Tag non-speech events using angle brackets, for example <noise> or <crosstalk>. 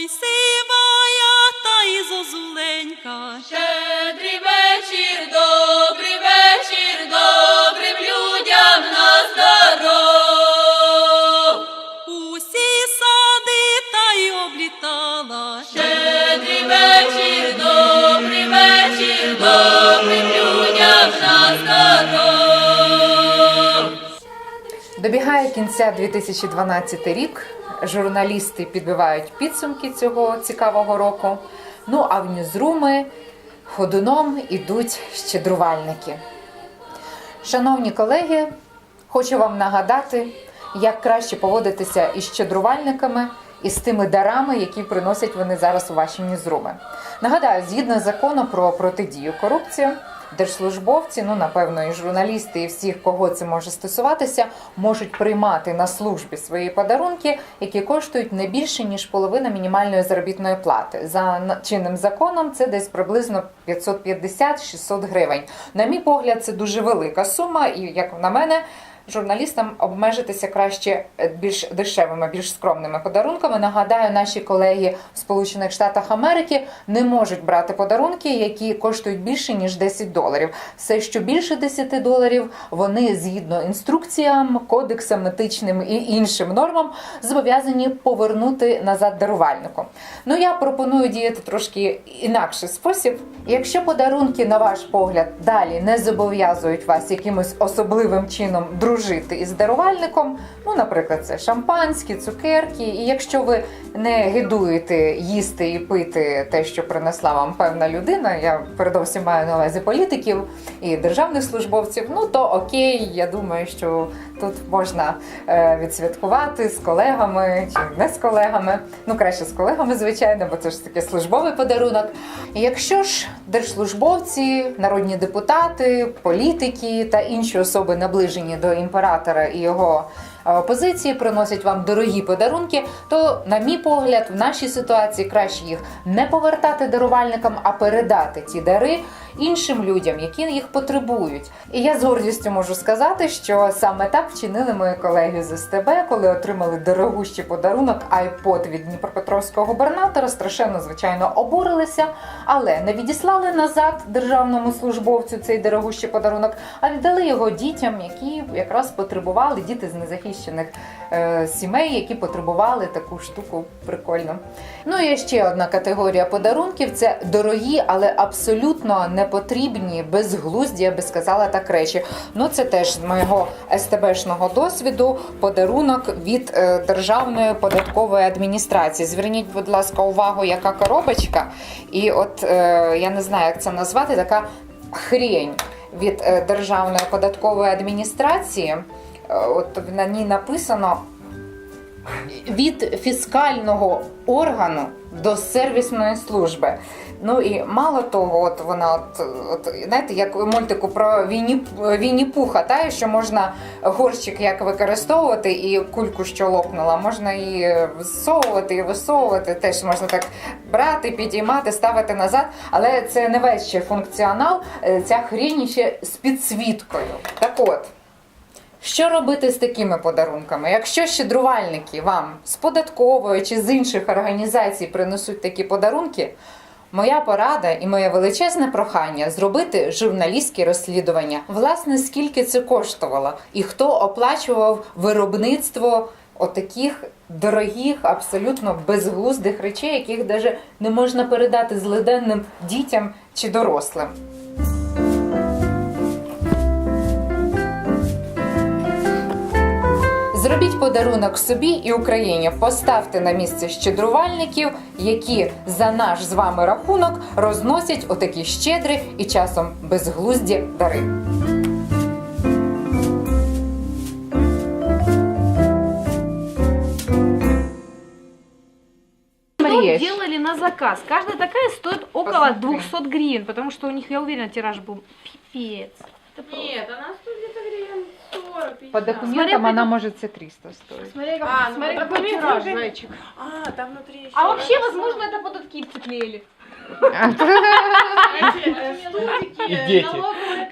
Ой, сивая та й зозуленька. Щедрий вечір, добрий вечір, добрим людям на здоров. Усі сади та й облітала. Щедрий вечір, добрий вечір, добрим людям на здоров. Добігає кінця 2012 рік. Журналісти підбивають підсумки цього цікавого року. Ну а в ньюзруми ходуном ідуть щедрувальники. Шановні колеги, хочу вам нагадати, як краще поводитися із щедрувальниками і з тими дарами, які приносять вони зараз у ваші ньюзруми. Нагадаю, згідно закону про протидію корупції, держслужбовці, ну напевно, і журналісти, і всіх, кого це може стосуватися, можуть приймати на службі свої подарунки, які коштують не більше ніж половина мінімальної заробітної плати. За чинним законом це десь приблизно 550-600 гривень. На мій погляд, це дуже велика сума, і як на мене. Журналістам обмежитися краще е, більш дешевими, більш скромними подарунками. Нагадаю, наші колеги в Сполучених Штатах Америки не можуть брати подарунки, які коштують більше ніж 10 доларів. Все, що більше 10 доларів, вони згідно інструкціям, кодексам етичним і іншим нормам зобов'язані повернути назад дарувальнику. Ну я пропоную діяти трошки інакший спосіб. Якщо подарунки, на ваш погляд, далі не зобов'язують вас якимось особливим чином дружити із дарувальником, ну, наприклад, це шампанські, цукерки, і якщо ви не гидуєте їсти і пити те, що принесла вам певна людина, я передовсім маю на увазі політиків і державних службовців, ну то окей, я думаю, що тут можна е, відсвяткувати з колегами чи не з колегами. Ну, краще з колегами, звичайно, бо це ж таки службовий подарунок. І якщо ж держслужбовці, народні депутати, політики та інші особи наближені до імператора і його опозиції приносять вам дорогі подарунки, то, на мій погляд, в нашій ситуації краще їх не повертати дарувальникам, а передати ті дари іншим людям, які їх потребують. І я з гордістю можу сказати, що саме так вчинили мої колеги з СТБ, коли отримали дорогущий подарунок iPod від Дніпропетровського губернатора. Страшенно, звичайно, обурилися, але не відіслали назад державному службовцю цей дорогущий подарунок, а віддали його дітям, які якраз потребували діти з незахищених е, сімей, які потребували таку штуку прикольно. Ну і ще одна категорія подарунків це дорогі, але абсолютно непотрібні, безглузді, я би сказала так речі. Ну це теж з моєго СТБшного досвіду подарунок від е, Державної податкової адміністрації. Зверніть, будь ласка, увагу, яка коробочка, і от е, я не знаю, як це назвати, така хрень від Державної податкової адміністрації. Е, От на ній написано від фіскального органу до сервісної служби. Ну і мало того, от вона, от, от знаєте, як у мультику про Вінні, Вінні Пуха, та, що можна горщик як використовувати і кульку, що лопнула, можна і всовувати, і висовувати. Теж можна так брати, підіймати, ставити назад. Але це не весь ще функціонал. е, Ця хрінь ще з підсвіткою. Так от. Що робити з такими подарунками? Якщо щедрувальники вам з податкової чи з інших організацій принесуть такі подарунки, моя порада і моє величезне прохання зробити журналістське розслідування. Власне, скільки це коштувало, і хто оплачував виробництво отаких дорогих, абсолютно безглуздих речей, яких навіть не можна передати злиденним дітям чи дорослим. Зробіть подарунок собі і Україні. Поставте на місце щедрувальників, які за наш з вами рахунок розносять отакі щедрі і часом безглузді дари. Что делали на заказ? Каждая такая стоит около Посмотри. 200 гривен, потому что у них, я уверена, тираж был пипец. Это просто- Нет, она стоит По документам Смотря вона по- може це 300 стоїть. Смотри, как, А, ну, смотри, по какой документам тираж, же- зайчик. А, там внутри еще. А вообще, возможно, это под откидцы клеили. <laughs> Эти э, стульчики, И дети. налоговые